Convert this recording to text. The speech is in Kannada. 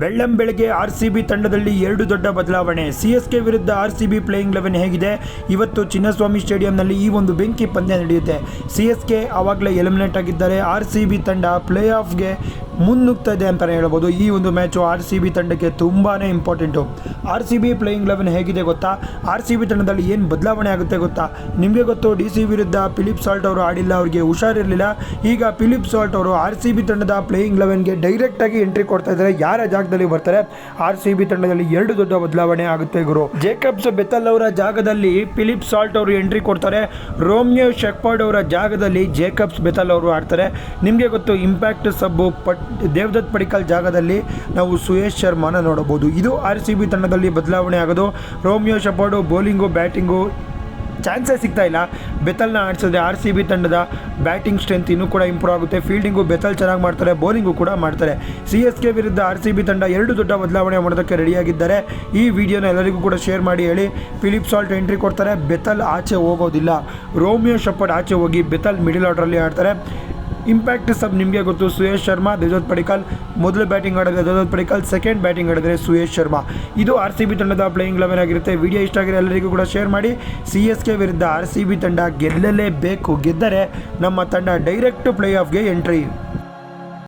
ಬೆಳ್ಳಂ ಬೆಳಗ್ಗೆ ಆರ್ ಸಿ ಬಿ ತಂಡದಲ್ಲಿ ಎರಡು ದೊಡ್ಡ ಬದಲಾವಣೆ. ಸಿ ಎಸ್ ಕೆ ವಿರುದ್ಧ R C B playing eleven ಹೇಗಿದೆ. ಇವತ್ತು ಚಿನ್ನಸ್ವಾಮಿ ಸ್ಟೇಡಿಯಂನಲ್ಲಿ ಈ ಒಂದು ಬೆಂಕಿ ಪಂದ್ಯ ನಡೆಯುತ್ತೆ. ಸಿ ಎಸ್ ಕೆ ಆವಾಗಲೇ ಎಲಿಮಿನೇಟ್ ಆಗಿದ್ದಾರೆ. ಆರ್ ಸಿ ಬಿ ತಂಡ ಪ್ಲೇ ಆಫ್ಗೆ ಮುನ್ನುಗ್ತಾ ಇದೆ ಅಂತಲೇ ಹೇಳ್ಬೋದು. ಈ ಒಂದು ಮ್ಯಾಚು ಆರ್ ಸಿ ಬಿ ತಂಡಕ್ಕೆ ತುಂಬಾ important. R C B playing eleven ಹೇಗಿದೆ ಗೊತ್ತಾ? ಆರ್ ಸಿ ಬಿ ತಂಡದಲ್ಲಿ ಏನು ಬದಲಾವಣೆ ಆಗುತ್ತೆ ಗೊತ್ತಾ? ನಿಮಗೆ ಗೊತ್ತು ಡಿ ಸಿ ವಿರುದ್ಧ ಫಿಲಿಪ್ ಸಾಲ್ಟ್ ಅವರು ಆಡಿಲ್ಲ, ಅವರಿಗೆ ಹುಷಾರಿರಲಿಲ್ಲ. ಈಗ ಫಿಲಿಪ್ ಸಾಲ್ಟ್ ಅವರು ಆರ್ ಸಿ ಬಿ ತಂಡದ ಪ್ಲೇಯಿಂಗ್ ಲೆವೆನ್ಗೆ ಡೈರೆಕ್ಟಾಗಿ ಎಂಟ್ರಿ ಕೊಡ್ತಾ ಇದ್ದಾರೆ. ಯಾರ ಜಾಗದಲ್ಲಿ ಬರ್ತಾರೆ. ಆರ್ ಸಿ ಬಿ ತಂಡದಲ್ಲಿ ಎರಡು ದೊಡ್ಡ ಬದಲಾವಣೆ ಆಗುತ್ತೆ ಗುರು. ಜೇಕಬ್ಸ್ ಬೆತ್ತಲ್ ಅವರ ಜಾಗದಲ್ಲಿ ಫಿಲಿಪ್ ಸಾಲ್ಟ್ ಅವರು ಎಂಟ್ರಿ ಕೊಡ್ತಾರೆ. ರೋಮಿಯೋ ಶೆಕ್ಪಾರ್ಡ್ ಅವರ ಜಾಗದಲ್ಲಿ ಜೇಕಬ್ಸ್ ಬೆತಲ್ ಅವರು ಆಡ್ತಾರೆ. ನಿಮಗೆ ಗೊತ್ತು ಇಂಪ್ಯಾಕ್ಟ್ ಸಬ್ಬು ಪಟ್, ದೇವದತ್ ಪಡಿಕಲ್ ಜಾಗದಲ್ಲಿ ನಾವು ಸುಯೇಶ್ ಶರ್ಮಾನ ನೋಡಬಹುದು. ಇದು ಆರ್ ಸಿ ಬಿ ತಂಡದಲ್ಲಿ ಬದಲಾವಣೆ ಆಗೋದು. ರೋಮಿಯೋ ಶೆಪಾರ್ಡು ಬೌಲಿಂಗು ಬ್ಯಾಟಿಂಗು ಚಾನ್ಸೇ ಸಿಗ್ತಾ ಇಲ್ಲ. ಬೆತಲ್ನ ಆಡಿಸಿದ್ರೆ ಆರ್ ಸಿ ಬಿ ತಂಡದ ಬ್ಯಾಟಿಂಗ್ ಸ್ಟ್ರೆಂತ್ ಇನ್ನೂ ಕೂಡ ಇಂಪ್ರೂವ್ ಆಗುತ್ತೆ. ಫೀಲ್ಡಿಂಗು ಬೆತಲ್ ಚೆನ್ನಾಗಿ ಮಾಡ್ತಾರೆ, ಬೌಲಿಂಗು ಕೂಡ ಮಾಡ್ತಾರೆ. ಸಿ ಎಸ್ ಕೆ ವಿರುದ್ಧ ಆರ್ ಸಿ ಬಿ ತಂಡ ಎರಡು ದೊಡ್ಡ ಬದಲಾವಣೆ ಮಾಡೋದಕ್ಕೆ ರೆಡಿಯಾಗಿದ್ದಾರೆ. ಈ ವಿಡಿಯೋನ ಎಲ್ಲರಿಗೂ ಕೂಡ ಶೇರ್ ಮಾಡಿ ಹೇಳಿ. ಫಿಲಿಪ್ ಸಾಲ್ಟ್ ಎಂಟ್ರಿ ಕೊಡ್ತಾರೆ, ಬೆತಲ್ ಆಚೆ ಹೋಗೋದಿಲ್ಲ. ರೋಮಿಯೋ ಶಪರ್ಡ್ ಆಚೆ ಹೋಗಿ ಬೆತಲ್ ಮಿಡಿಲ್ ಆರ್ಡ್ರಲ್ಲಿ ಆಡ್ತಾರೆ. ಇಂಪ್ಯಾಕ್ಟ್ ಸಬ್ ನಿಮಗೆ ಗೊತ್ತು. ಸುಯೇಶ್ ಶರ್ಮಾ, ದೇವದತ್ ಪಡಿಕಲ್. ಮೊದಲು ಬ್ಯಾಟಿಂಗ್ ಆಡಿದ್ರೆ ದೇವದತ್ ಪಡಿಕಲ್ ಸೆಕೆಂಡ್ ಬ್ಯಾಟಿಂಗ್ ಆಡಿದ್ರೆ ಸುಯೇಶ್ ಶರ್ಮಾ. ಇದು ಆರ್ ಸಿ ಬಿ ತಂಡದ ಪ್ಲೇಯಿಂಗ್ ಲೆವೆನ್ ಆಗಿರುತ್ತೆ. ವಿಡಿಯೋ ಇಷ್ಟ ಆಗಿರೋ ಎಲ್ಲರಿಗೂ ಕೂಡ ಶೇರ್ ಮಾಡಿ. ಸಿ ಎಸ್ ಕೆ ವಿರುದ್ಧ ಆರ್ ಸಿ ಬಿ ತಂಡ ಗೆಲ್ಲಲೇಬೇಕು. ಗೆದ್ದರೆ ನಮ್ಮ ತಂಡ ಡೈರೆಕ್ಟ್ ಪ್ಲೇ ಆಫ್ಗೆ ಎಂಟ್ರಿ